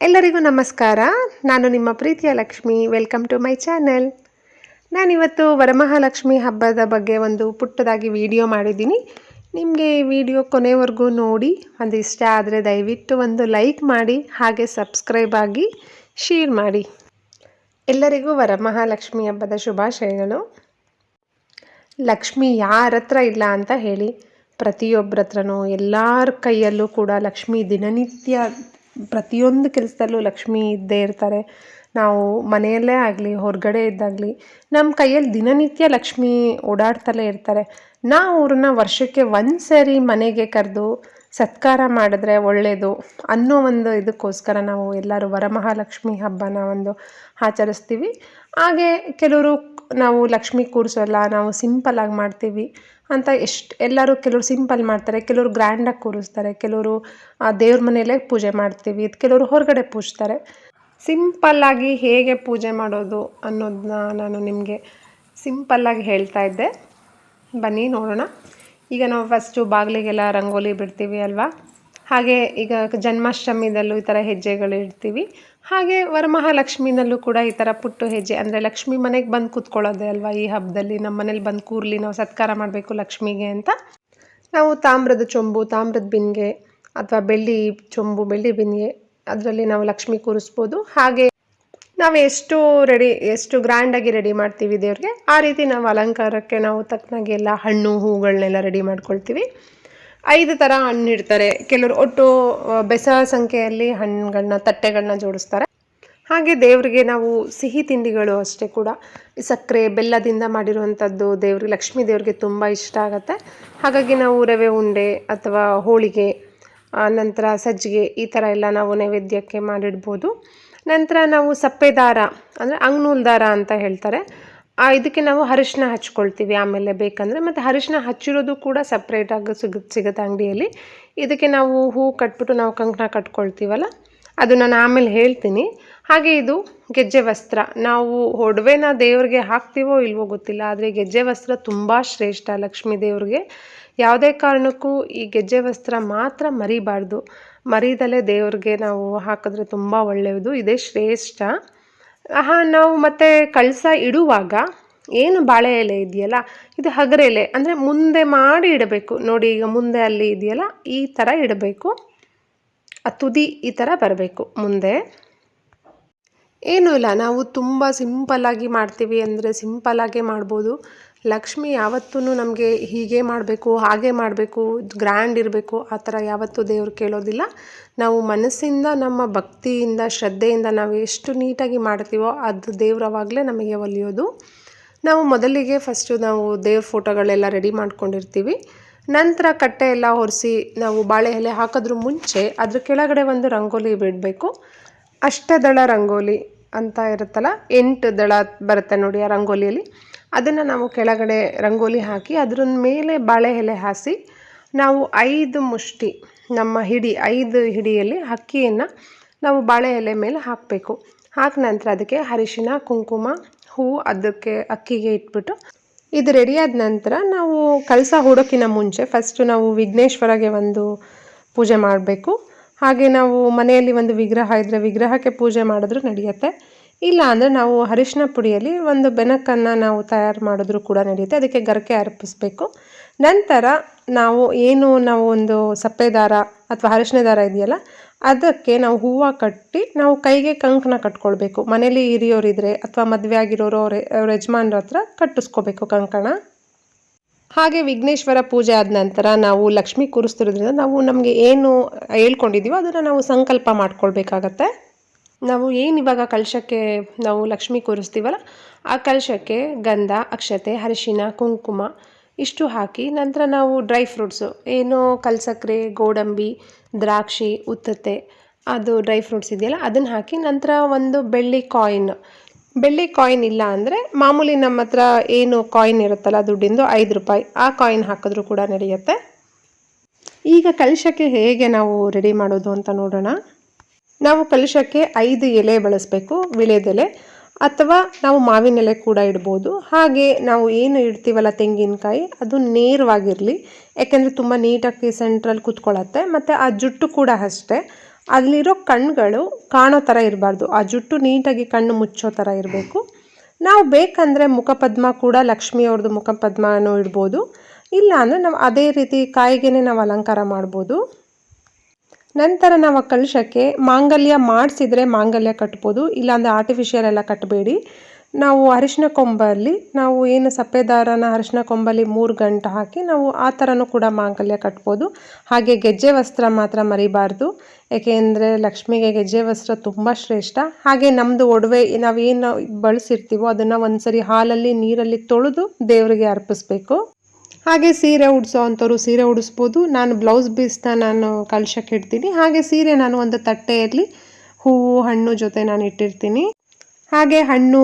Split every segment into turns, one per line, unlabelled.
ಎಲ್ಲರಿಗೂ ನಮಸ್ಕಾರ. ನಾನು ನಿಮ್ಮ ಪ್ರೀತಿಯ Lakshmi. Welcome to my channel ನಾನಿವತ್ತು ವರಮಹಾಲಕ್ಷ್ಮಿ ಹಬ್ಬದ ಬಗ್ಗೆ ಒಂದು ಪುಟ್ಟದಾಗಿ ವಿಡಿಯೋ ಮಾಡಿದ್ದೀನಿ. ನಿಮಗೆ ಈ ವಿಡಿಯೋ ಕೊನೆವರೆಗೂ ನೋಡಿ ಒಂದು ಇಷ್ಟ ಆದರೆ ದಯವಿಟ್ಟು ಒಂದು ಲೈಕ್ ಮಾಡಿ, ಹಾಗೆ ಸಬ್ಸ್ಕ್ರೈಬ್ ಆಗಿ ಶೇರ್ ಮಾಡಿ. ಎಲ್ಲರಿಗೂ ವರಮಹಾಲಕ್ಷ್ಮಿ ಹಬ್ಬದ ಶುಭಾಶಯಗಳು. ಲಕ್ಷ್ಮಿ ಯಾರ ಹತ್ರ ಇಲ್ಲ ಅಂತ ಹೇಳಿ ಪ್ರತಿಯೊಬ್ಬರ ಹತ್ರನೂ ಎಲ್ಲರ ಕೈಯಲ್ಲೂ ಕೂಡ ಲಕ್ಷ್ಮಿ ದಿನನಿತ್ಯ ಪ್ರತಿಯೊಂದು ಕೆಲಸದಲ್ಲೂ ಲಕ್ಷ್ಮಿ ಇದ್ದೇ ಇರ್ತಾರೆ. ನಾವು ಮನೆಯಲ್ಲೇ ಆಗಲಿ, ಹೊರಗಡೆ ಇದ್ದಾಗಲಿ ನಮ್ಮ ಕೈಯಲ್ಲಿ ದಿನನಿತ್ಯ ಲಕ್ಷ್ಮಿ ಓಡಾಡ್ತಲೇ ಇರ್ತಾರೆ. ನಾವು ಅವ್ರನ್ನ ವರ್ಷಕ್ಕೆ ಒಂದು ಸರಿ ಮನೆಗೆ ಕರೆದು ಸತ್ಕಾರ ಮಾಡಿದ್ರೆ ಒಳ್ಳೆಯದು ಅನ್ನೋ ಒಂದು ಇದಕ್ಕೋಸ್ಕರ ನಾವು ಎಲ್ಲರೂ ವರಮಹಾಲಕ್ಷ್ಮಿ ಹಬ್ಬನ ಒಂದು ಆಚರಿಸ್ತೀವಿ. ಹಾಗೆ ಕೆಲವರು ನಾವು ಲಕ್ಷ್ಮಿ ಕೂರಿಸೋಲ್ಲ, ನಾವು ಸಿಂಪಲ್ಲಾಗಿ ಮಾಡ್ತೀವಿ. ಅಂತ ಎಷ್ಟು, ಎಲ್ಲರೂ ಕೆಲವರು ಸಿಂಪಲ್ ಮಾಡ್ತಾರೆ, ಕೆಲವರು ಗ್ರ್ಯಾಂಡಾಗಿ ಕೂರಿಸ್ತಾರೆ, ಕೆಲವರು ದೇವ್ರ ಮನೆಯಲ್ಲೇ ಪೂಜೆ ಮಾಡ್ತೀವಿ, ಕೆಲವರು ಹೊರಗಡೆ ಪೂಜ್ತಾರೆ. ಸಿಂಪಲ್ಲಾಗಿ ಹೇಗೆ ಪೂಜೆ ಮಾಡೋದು ಅನ್ನೋದನ್ನ ನಾನು ನಿಮಗೆ ಸಿಂಪಲ್ಲಾಗಿ ಹೇಳ್ತಾ ಇದ್ದೆ. ಬನ್ನಿ ನೋಡೋಣ. ಈಗ ನಾವು ಫಸ್ಟು ಬಾಗಿಲಿಗೆಲ್ಲ ರಂಗೋಲಿ ಬಿಡ್ತೀವಿ ಅಲ್ವಾ? ಹಾಗೆ ಈಗ ಜನ್ಮಾಷ್ಟಮಿದಲ್ಲೂ ಈ ಥರ ಹೆಜ್ಜೆಗಳು ಇಡ್ತೀವಿ. ಹಾಗೆ ವರಮಹಾಲಕ್ಷ್ಮಿನಲ್ಲೂ ಕೂಡ ಈ ಥರ ಪುಟ್ಟು ಹೆಜ್ಜೆ, ಅಂದರೆ ಲಕ್ಷ್ಮಿ ಮನೆಗೆ ಬಂದು ಕೂತ್ಕೊಳ್ಳೋದೆ ಅಲ್ವಾ ಈ ಹಬ್ಬದಲ್ಲಿ ನಮ್ಮ ಮನೇಲಿ ಬಂದು ಕೂರ್ಲಿ ನಾವು ಸತ್ಕಾರ ಮಾಡಬೇಕು ಲಕ್ಷ್ಮಿಗೆ ಅಂತ. ನಾವು ತಾಮ್ರದ ಚೊಂಬು, ತಾಮ್ರದ ಬಿನ್ಗೆ ಅಥವಾ ಬೆಳ್ಳಿ ಚೊಂಬು, ಬೆಳ್ಳಿ ಬಿನ್ಗೆ ಅದರಲ್ಲಿ ನಾವು ಲಕ್ಷ್ಮಿ ಕೂರಿಸ್ಬೋದು. ಹಾಗೆ ನಾವು ಎಷ್ಟು ರೆಡಿ, ಎಷ್ಟು ಗ್ರ್ಯಾಂಡಾಗಿ ರೆಡಿ ಮಾಡ್ತೀವಿ ದೇವ್ರಿಗೆ. ಆ ರೀತಿ ನಾವು ಅಲಂಕಾರಕ್ಕೆ ನಾವು ತಕ್ಕನಾಗಿ ಎಲ್ಲ ಹಣ್ಣು ಹೂಗಳನ್ನೆಲ್ಲ ರೆಡಿ ಮಾಡ್ಕೊಳ್ತೀವಿ. ಐದು ಥರ ಹಣ್ಣು ಇಡ್ತಾರೆ. ಕೆಲವರು ಒಟ್ಟು ಬೆಸ ಸಂಖ್ಯೆಯಲ್ಲಿ ಹಣ್ಣುಗಳನ್ನ ತಟ್ಟೆಗಳನ್ನ ಜೋಡಿಸ್ತಾರೆ. ಹಾಗೆ ದೇವರಿಗೆ ನಾವು ಸಿಹಿ ತಿಂಡಿಗಳು ಅಷ್ಟೇ ಕೂಡ. ಸಕ್ಕರೆ, ಬೆಲ್ಲದಿಂದ ಮಾಡಿರುವಂಥದ್ದು ದೇವ್ರಿಗೆ, ಲಕ್ಷ್ಮೀ ದೇವ್ರಿಗೆ ತುಂಬ ಇಷ್ಟ ಆಗುತ್ತೆ. ಹಾಗಾಗಿ ನಾವು ರವೆ ಉಂಡೆ ಅಥವಾ ಹೋಳಿಗೆ ನಂತರ ಸಜ್ಜಿಗೆ ಈ ಥರ ಎಲ್ಲ ನಾವು ನೈವೇದ್ಯಕ್ಕೆ ಮಾಡಿಡ್ಬೋದು. ನಂತರ ನಾವು ಸಪ್ಪೆ ದಾರ ಅಂದರೆ ಅಂಗ್ನೂಲ್ ದಾರ ಅಂತ ಹೇಳ್ತಾರೆ. ಇದಕ್ಕೆ ನಾವು ಅರಿಶಿನ ಹಚ್ಕೊಳ್ತೀವಿ. ಆಮೇಲೆ ಬೇಕಂದರೆ ಮತ್ತು ಅರಿಶಿನ ಹಚ್ಚಿರೋದು ಕೂಡ ಸಪ್ರೇಟಾಗಿ ಸಿಗ, ಸಿಗುತ್ತೆ ಅಂಗಡಿಯಲ್ಲಿ. ಇದಕ್ಕೆ ನಾವು ಹೂ ಕಟ್ಬಿಟ್ಟು ನಾವು ಕಂಕಣ ಕಟ್ಕೊಳ್ತೀವಲ್ಲ, ಅದು ನಾನು ಆಮೇಲೆ ಹೇಳ್ತೀನಿ. ಹಾಗೆ ಇದು ಗೆಜ್ಜೆ ವಸ್ತ್ರ. ನಾವು ಒಡವೆನ ದೇವ್ರಿಗೆ ಹಾಕ್ತೀವೋ ಇಲ್ವೋ ಗೊತ್ತಿಲ್ಲ, ಆದರೆ ಗೆಜ್ಜೆ ವಸ್ತ್ರ ತುಂಬ ಶ್ರೇಷ್ಠ ಲಕ್ಷ್ಮೀ ದೇವ್ರಿಗೆ. ಯಾವುದೇ ಕಾರಣಕ್ಕೂ ಈ ಗೆಜ್ಜೆ ವಸ್ತ್ರ ಮಾತ್ರ ಮರಿಬಾರ್ದು. ಮರಿದಲೇ ದೇವ್ರಿಗೆ ನಾವು ಹಾಕಿದ್ರೆ ತುಂಬ ಒಳ್ಳೆಯದು. ಇದೇ ಶ್ರೇಷ್ಠ. ಹಾಂ ನಾವು ಮತ್ತೆ ಕಳಸ ಇಡುವಾಗ ಏನು ಬಾಳೆ ಎಲೆ ಇದೆಯಲ್ಲ, ಇದು ಹಗರೆ ಎಲೆ, ಅಂದರೆ ಮುಂದೆ ಮಾಡಿ ಇಡಬೇಕು. ನೋಡಿ, ಈಗ ಮುಂದೆ ಅಲ್ಲಿ ಇದೆಯಲ್ಲ, ಈ ಥರ ಇಡಬೇಕು. ಆ ತುದಿ ಈ ಥರ ಬರಬೇಕು ಮುಂದೆ. ಏನೂ ಇಲ್ಲ, ನಾವು ತುಂಬ ಸಿಂಪಲ್ಲಾಗಿ ಮಾಡ್ತೀವಿ ಅಂದರೆ ಸಿಂಪಲ್ಲಾಗೇ ಮಾಡ್ಬೋದು. ಲಕ್ಷ್ಮಿ ಯಾವತ್ತೂ ನಮಗೆ ಹೀಗೆ ಮಾಡಬೇಕು, ಹಾಗೆ ಮಾಡಬೇಕು ಗ್ರ್ಯಾಂಡ್ ಇರಬೇಕು, ಆ ಥರ ಯಾವತ್ತೂ ದೇವರು ಕೇಳೋದಿಲ್ಲ. ನಾವು ಮನಸ್ಸಿಂದ, ನಮ್ಮ ಭಕ್ತಿಯಿಂದ, ಶ್ರದ್ಧೆಯಿಂದ ನಾವು ಎಷ್ಟು ನೀಟಾಗಿ ಮಾಡ್ತೀವೋ ಅದು ದೇವ್ರವಾಗಲೇ ನಮಗೆ ಒಲಿಯೋದು. ನಾವು ಮೊದಲಿಗೆ ಫಸ್ಟು ನಾವು ದೇವ್ರ ಫೋಟೋಗಳೆಲ್ಲ ರೆಡಿ ಮಾಡ್ಕೊಂಡಿರ್ತೀವಿ. ನಂತರ ಕಟ್ಟೆ ಎಲ್ಲ ಒರೆಸಿ ನಾವು ಬಾಳೆ ಎಲೆ ಹಾಕೋದ್ರ ಮುಂಚೆ ಅದ್ರ ಕೆಳಗಡೆ ಒಂದು ರಂಗೋಲಿ ಬಿಡಬೇಕು. ಅಷ್ಟದಳ ರಂಗೋಲಿ ಅಂತ ಇರುತ್ತಲ್ಲ, ಎಂಟು ದಳ ಬರುತ್ತೆ ನೋಡಿ ಆ ರಂಗೋಲಿಯಲ್ಲಿ. ಅದನ್ನು ನಾವು ಕೆಳಗಡೆ ರಂಗೋಲಿ ಹಾಕಿ ಅದ್ರ ಮೇಲೆ ಬಾಳೆ ಎಲೆ ಹಾಸಿ ನಾವು ಐದು ಮುಷ್ಟಿ, ನಮ್ಮ ಹಿಡಿ, ಐದು ಹಿಡಿಯಲ್ಲಿ ಅಕ್ಕಿಯನ್ನು ನಾವು ಬಾಳೆ ಎಲೆ ಮೇಲೆ ಹಾಕಬೇಕು. ಹಾಕಿ ನಂತರ ಅದಕ್ಕೆ ಅರಿಶಿನ, ಕುಂಕುಮ, ಹೂ ಅದಕ್ಕೆ ಅಕ್ಕಿಗೆ ಇಟ್ಬಿಟ್ಟು ಇದು ರೆಡಿಯಾದ ನಂತರ ನಾವು ಕಳಸ ಹೂಡೋಕ್ಕಿಂತ ಮುಂಚೆ ಫಸ್ಟು ನಾವು ವಿಘ್ನೇಶ್ವರಗೆ ಒಂದು ಪೂಜೆ ಮಾಡಬೇಕು. ಹಾಗೆ ನಾವು ಮನೆಯಲ್ಲಿ ಒಂದು ವಿಗ್ರಹ ಇದ್ದರೆ ವಿಗ್ರಹಕ್ಕೆ ಪೂಜೆ ಮಾಡಿದ್ರೂ ನಡೆಯುತ್ತೆ. ಇಲ್ಲ ಅಂದರೆ ನಾವು ಅರಿಶಿನ ಪುಡಿಯಲ್ಲಿ ಒಂದು ಬೆನಕನ್ನು ನಾವು ತಯಾರು ಮಾಡಿದ್ರೂ ಕೂಡ ನಡೆಯುತ್ತೆ. ಅದಕ್ಕೆ ಗರಕೆ ಅರ್ಪಿಸ್ಬೇಕು. ನಂತರ ನಾವು ಏನು ನಾವು ಒಂದು ಸಪ್ಪೆ ದಾರ ಅಥವಾ ಅರಿಶಿನ ದಾರ ಇದೆಯಲ್ಲ, ಅದಕ್ಕೆ ನಾವು ಹೂವು ಕಟ್ಟಿ ನಾವು ಕೈಗೆ ಕಂಕಣ ಕಟ್ಕೊಳ್ಬೇಕು. ಮನೇಲಿ ಹಿರಿಯೋರಿದ್ರೆ ಅಥವಾ ಮದುವೆ ಆಗಿರೋರು ಅವ್ರ ಅವ್ರ ಯಜಮಾನ್ರ ಹತ್ರ ಕಟ್ಟಿಸ್ಕೋಬೇಕು ಕಂಕಣ. ಹಾಗೆ ವಿಘ್ನೇಶ್ವರ ಪೂಜೆ ಆದ ನಂತರ ನಾವು ಲಕ್ಷ್ಮಿ ಕೂರಿಸ್ತಿರೋದ್ರಿಂದ ನಾವು ನಮಗೆ ಏನು ಹೇಳ್ಕೊಂಡಿದ್ದೀವೋ ಅದನ್ನು ನಾವು ಸಂಕಲ್ಪ ಮಾಡ್ಕೊಳ್ಬೇಕಾಗತ್ತೆ. ನಾವು ಏನು ಇವಾಗ ಕಲಶಕ್ಕೆ ನಾವು ಲಕ್ಷ್ಮಿ ಕೂರಿಸ್ತೀವಲ್ಲ, ಆ ಕಲಶಕ್ಕೆ ಗಂಧ, ಅಕ್ಷತೆ, ಅರಿಶಿನ, ಕುಂಕುಮ ಇಷ್ಟು ಹಾಕಿ ನಂತರ ನಾವು ಡ್ರೈ ಫ್ರೂಟ್ಸು, ಏನು ಕಲ್ಸಕ್ಕರೆ ಗೋಡಂಬಿ, ದ್ರಾಕ್ಷಿ ಉತ್ತತೆ ಅದು ಡ್ರೈ ಫ್ರೂಟ್ಸ್ ಇದೆಯಲ್ಲ, ಅದನ್ನು ಹಾಕಿ ನಂತರ ಒಂದು ಬೆಳ್ಳಿ ಕಾಯಿನ್. ಬೆಳ್ಳಿ ಕಾಯಿನ್ ಇಲ್ಲ ಅಂದರೆ ಮಾಮೂಲಿ ನಮ್ಮ ಹತ್ರ ಏನು ಕಾಯಿನ್ ಇರುತ್ತಲ್ಲ, ದುಡ್ಡಿಂದು ಐದು ರೂಪಾಯಿ, ಆ ಕಾಯಿನ್ ಹಾಕಿದ್ರೂ ಕೂಡ ನಡೆಯುತ್ತೆ. ಈಗ ಕಲಶಕ್ಕೆ ಹೇಗೆ ನಾವು ರೆಡಿ ಮಾಡೋದು ಅಂತ ನೋಡೋಣ. ನಾವು ಕಲಶಕ್ಕೆ ಐದು ಎಲೆ ಬಳಸಬೇಕು ವಿಳೆದೆಲೆ ಅಥವಾ ನಾವು ಮಾವಿನ ಎಲೆ ಕೂಡ ಇಡ್ಬೋದು. ಹಾಗೆ ನಾವು ಏನು ಇಡ್ತೀವಲ್ಲ ತೆಂಗಿನಕಾಯಿ, ಅದು ನೇರವಾಗಿರಲಿ, ಯಾಕೆಂದರೆ ತುಂಬ ನೀಟಾಗಿ ಸೆಂಟ್ರಲ್ಲಿ ಕೂತ್ಕೊಳ್ಳುತ್ತೆ ಮತ್ತು ಆ ಜುಟ್ಟು ಕೂಡ ಅಷ್ಟೇ. ಅಲ್ಲಿರೋ ಕಣ್ಣುಗಳು ಕಾಣೋ ಥರ ಇರಬಾರ್ದು. ಆ ಜುಟ್ಟು ನೀಟಾಗಿ ಕಣ್ಣು ಮುಚ್ಚೋ ಥರ ಇರಬೇಕು. ನಾವು ಬೇಕಂದರೆ ಮುಖಪದ್ಮ ಕೂಡ ಲಕ್ಷ್ಮಿಯವ್ರದ್ದು ಮುಖಪದ್ಮನೂ ಇಡ್ಬೋದು. ಇಲ್ಲ ಅಂದರೆ ನಾವು ಅದೇ ರೀತಿ ಕಾಯಿಗೆನೆ ನಾವು ಅಲಂಕಾರ ಮಾಡ್ಬೋದು. ನಂತರ ನಾವು ಆ ಕಲಶಕ್ಕೆ ಮಾಂಗಲ್ಯ ಮಾಡಿಸಿದರೆ ಮಾಂಗಲ್ಯ ಕಟ್ಬೋದು, ಇಲ್ಲಾಂದರೆ ಆರ್ಟಿಫಿಷಿಯಲ್ ಎಲ್ಲ ಕಟ್ಟಬೇಡಿ ನಾವು ಅರಿಶಿನ ಕೊಂಬಲ್ಲಿ, ನಾವು ಏನು ಸಪ್ಪೆದಾರನ ಅರಿಶಿನ ಕೊಂಬಲ್ಲಿ ಮೂರು ಗಂಟೆ ಹಾಕಿ ನಾವು ಆ ಥರನೂ ಕೂಡ ಮಾಂಗಲ್ಯ ಕಟ್ಬೋದು. ಹಾಗೆ ಗೆಜ್ಜೆ ವಸ್ತ್ರ ಮಾತ್ರ ಮರಿಬಾರ್ದು, ಏಕೆಂದರೆ ಲಕ್ಷ್ಮಿಗೆ ಗೆಜ್ಜೆ ವಸ್ತ್ರ ತುಂಬ ಶ್ರೇಷ್ಠ. ಹಾಗೆ ನಮ್ಮದು ಒಡವೆ ನಾವೇನು ಬಳಸಿರ್ತೀವೋ ಅದನ್ನು ಒಂದ್ಸರಿ ಹಾಲಲ್ಲಿ ನೀರಲ್ಲಿ ತೊಳೆದು ದೇವರಿಗೆ ಅರ್ಪಿಸ್ಬೇಕು. ಹಾಗೆ ಸೀರೆ ಉಡಿಸೋ ಅಂಥವ್ರು ಸೀರೆ ಉಡಿಸ್ಬೋದು. ನಾನು ಬ್ಲೌಸ್ ಪೀಸ್ನ ನಾನು ಕಳ್ಸಕ್ಕೆ ಇಡ್ತೀನಿ. ಹಾಗೆ ಸೀರೆ ನಾನು ಒಂದು ತಟ್ಟೆಯಲ್ಲಿ ಹೂವು, ಹಣ್ಣು ಜೊತೆ ನಾನು ಇಟ್ಟಿರ್ತೀನಿ. ಹಾಗೆ ಹಣ್ಣು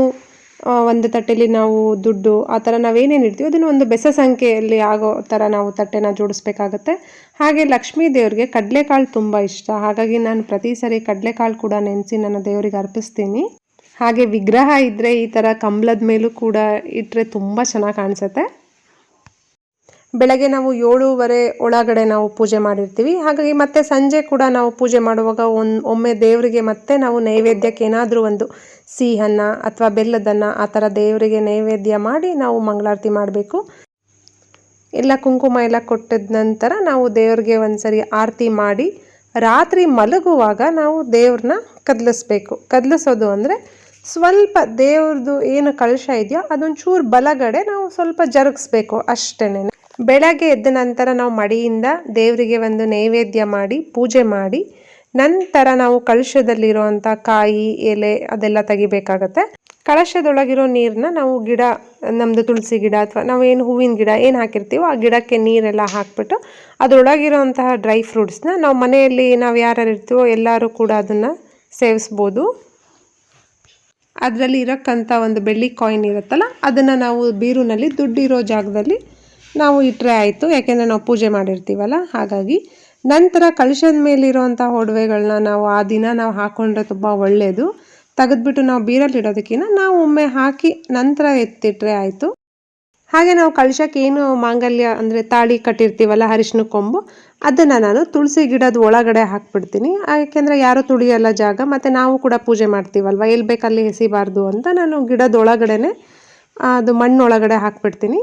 ಒಂದು ತಟ್ಟೆಯಲ್ಲಿ ನಾವು ದುಡ್ಡು, ಆ ಥರ ನಾವೇನೇನು ಇಡ್ತೀವಿ ಅದನ್ನು ಒಂದು ಬೆಸ ಸಂಖ್ಯೆಯಲ್ಲಿ ಆಗೋ ಥರ ನಾವು ತಟ್ಟೆನ ಜೋಡಿಸ್ಬೇಕಾಗತ್ತೆ. ಹಾಗೆ ಲಕ್ಷ್ಮೀ ದೇವ್ರಿಗೆ ಕಡಲೆಕಾಳು ತುಂಬ ಇಷ್ಟ. ಹಾಗಾಗಿ ನಾನು ಪ್ರತಿ ಸರಿ ಕಡಲೆಕಾಳು ಕೂಡ ನೆನೆಸಿ ನನ್ನ ದೇವರಿಗೆ ಅರ್ಪಿಸ್ತೀನಿ. ಹಾಗೆ ವಿಗ್ರಹ ಇದ್ದರೆ ಈ ಥರ ಕಂಬಳದ ಮೇಲೂ ಕೂಡ ಇಟ್ಟರೆ ತುಂಬ ಚೆನ್ನಾಗಿ ಕಾಣಿಸುತ್ತೆ. ಬೆಳಗ್ಗೆ ನಾವು ಏಳೂವರೆ ಒಳಗಡೆ ನಾವು ಪೂಜೆ ಮಾಡಿರ್ತೀವಿ. ಹಾಗಾಗಿ ಮತ್ತೆ ಸಂಜೆ ಕೂಡ ನಾವು ಪೂಜೆ ಮಾಡುವಾಗ ಒನ್, ಒಮ್ಮೆ ದೇವರಿಗೆ ಮತ್ತೆ ನಾವು ನೈವೇದ್ಯಕ್ಕೆ ಏನಾದರೂ ಒಂದು ಸಿಹಿಯನ್ನು ಅಥವಾ ಬೆಲ್ಲದನ್ನ ಆ ಥರ ದೇವರಿಗೆ ನೈವೇದ್ಯ ಮಾಡಿ ನಾವು ಮಂಗಳಾರತಿ ಮಾಡಬೇಕು. ಎಲ್ಲ ಕುಂಕುಮ ಎಲ್ಲ ಕೊಟ್ಟಿದ ನಂತರ ನಾವು ದೇವ್ರಿಗೆ ಒಂದ್ಸರಿ ಆರತಿ ಮಾಡಿ ರಾತ್ರಿ ಮಲಗುವಾಗ ನಾವು ದೇವ್ರನ್ನ ಕದಲಿಸ್ಬೇಕು. ಕದಲಿಸೋದು ಅಂದರೆ ಸ್ವಲ್ಪ ದೇವ್ರದ್ದು ಏನು ಕಳಶ ಇದೆಯೋ ಅದೊಂಚೂರು ಬಲಗಡೆ ನಾವು ಸ್ವಲ್ಪ ಜರುಗಿಸ್ಬೇಕು ಅಷ್ಟೇನೆ ಬೆಳಗ್ಗೆ ಎದ್ದ ನಂತರ ನಾವು ಮಡಿಯಿಂದ ದೇವರಿಗೆ ಒಂದು ನೈವೇದ್ಯ ಮಾಡಿ, ಪೂಜೆ ಮಾಡಿ, ನಂತರ ನಾವು ಕಳಶದಲ್ಲಿರುವಂಥ ಕಾಯಿ, ಎಲೆ ಅದೆಲ್ಲ ತೆಗಿಬೇಕಾಗತ್ತೆ. ಕಳಶದೊಳಗಿರೋ ನೀರನ್ನ ನಾವು ಗಿಡ ನಮ್ಮದು ತುಳಸಿ ಗಿಡ ಅಥವಾ ನಾವೇನು ಹೂವಿನ ಗಿಡ ಏನು ಹಾಕಿರ್ತೀವೋ ಆ ಗಿಡಕ್ಕೆ ನೀರೆಲ್ಲ ಹಾಕ್ಬಿಟ್ಟು ಅದರೊಳಗಿರೋಂತಹ ಡ್ರೈ ಫ್ರೂಟ್ಸ್ನ ನಾವು ಮನೆಯಲ್ಲಿ ನಾವು ಯಾರ್ಯಾರು ಇರ್ತೀವೋ ಎಲ್ಲರೂ ಕೂಡ ಅದನ್ನು ಸೇವಿಸ್ಬೋದು. ಅದರಲ್ಲಿ ಇರೋಕ್ಕಂಥ ಒಂದು ಬೆಳ್ಳಿ ಕಾಯಿನ್ ಇರುತ್ತಲ್ಲ, ಅದನ್ನು ನಾವು ಬೀರುನಲ್ಲಿ ದುಡ್ಡಿರೋ ಜಾಗದಲ್ಲಿ ನಾವು ಇಟ್ಟರೆ ಆಯಿತು, ಯಾಕೆಂದರೆ ನಾವು ಪೂಜೆ ಮಾಡಿರ್ತೀವಲ್ಲ, ಹಾಗಾಗಿ ನಂತರ ಕಳಶದ ಮೇಲಿರುವಂಥ ಒಡವೆಗಳನ್ನ ನಾವು ಆ ದಿನ ನಾವು ಹಾಕ್ಕೊಂಡ್ರೆ ತುಂಬ ಒಳ್ಳೆಯದು ತೆಗೆದ್ಬಿಟ್ಟು ನಾವು ಬೀರಲ್ಲಿ ಇಡೋದಕ್ಕಿಂತ ನಾವು ಒಮ್ಮೆ ಹಾಕಿ ನಂತರ ಎತ್ತಿಟ್ರೆ ಆಯಿತು. ಹಾಗೆ ನಾವು ಕಳಶಕ್ಕೆ ಏನು ಮಾಂಗಲ್ಯ ಅಂದರೆ ತಾಳಿ ಕಟ್ಟಿರ್ತೀವಲ್ಲ, ಅರಿಶಿನ ಕೊಂಬು, ಅದನ್ನು ನಾನು ತುಳಸಿ ಗಿಡದ ಒಳಗಡೆ ಹಾಕ್ಬಿಡ್ತೀನಿ. ಯಾಕೆಂದರೆ ಯಾರೂ ತುಳಿಯಲ್ಲ ಜಾಗ, ಮತ್ತು ನಾವು ಕೂಡ ಪೂಜೆ ಮಾಡ್ತೀವಲ್ವ, ಎಲ್ಲಿ ಬೇಕಲ್ಲಿ ಎಸಿಬಾರ್ದು ಅಂತ ನಾನು ಗಿಡದ ಒಳಗಡೆನೆ, ಅದು ಮಣ್ಣೊಳಗಡೆ ಹಾಕ್ಬಿಡ್ತೀನಿ.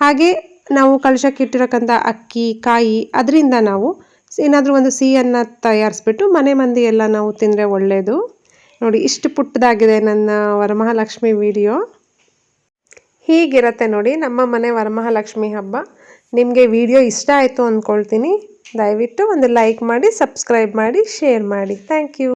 ಹಾಗೆ ನಾವು ಕಳಶಕ್ಕೆ ಇಟ್ಟಿರಕ್ಕಂಥ ಅಕ್ಕಿ, ಕಾಯಿ, ಅದರಿಂದ ನಾವು ಏನಾದರೂ ಒಂದು ಸಿಹಿಯನ್ನು ತಯಾರಿಸ್ಬಿಟ್ಟು ಮನೆ ಮಂದಿ ಎಲ್ಲ ನಾವು ತಿಂದರೆ ಒಳ್ಳೆಯದು ನೋಡಿ, ಇಷ್ಟು ಪುಟ್ಟದಾಗಿದೆ ನನ್ನ ವರಮಹಾಲಕ್ಷ್ಮಿ ವಿಡಿಯೋ. ಹೀಗಿರತ್ತೆ ನೋಡಿ, ನಮ್ಮ ಮನೆ ವರಮಹಾಲಕ್ಷ್ಮಿ ಹಬ್ಬ. ನಿಮಗೆ ವಿಡಿಯೋ ಇಷ್ಟ ಆಯಿತು ಅಂದ್ಕೊಳ್ತೀನಿ ದಯವಿಟ್ಟು ಒಂದು ಲೈಕ್ ಮಾಡಿ, ಸಬ್ಸ್ಕ್ರೈಬ್ ಮಾಡಿ, ಶೇರ್ ಮಾಡಿ. Thank you.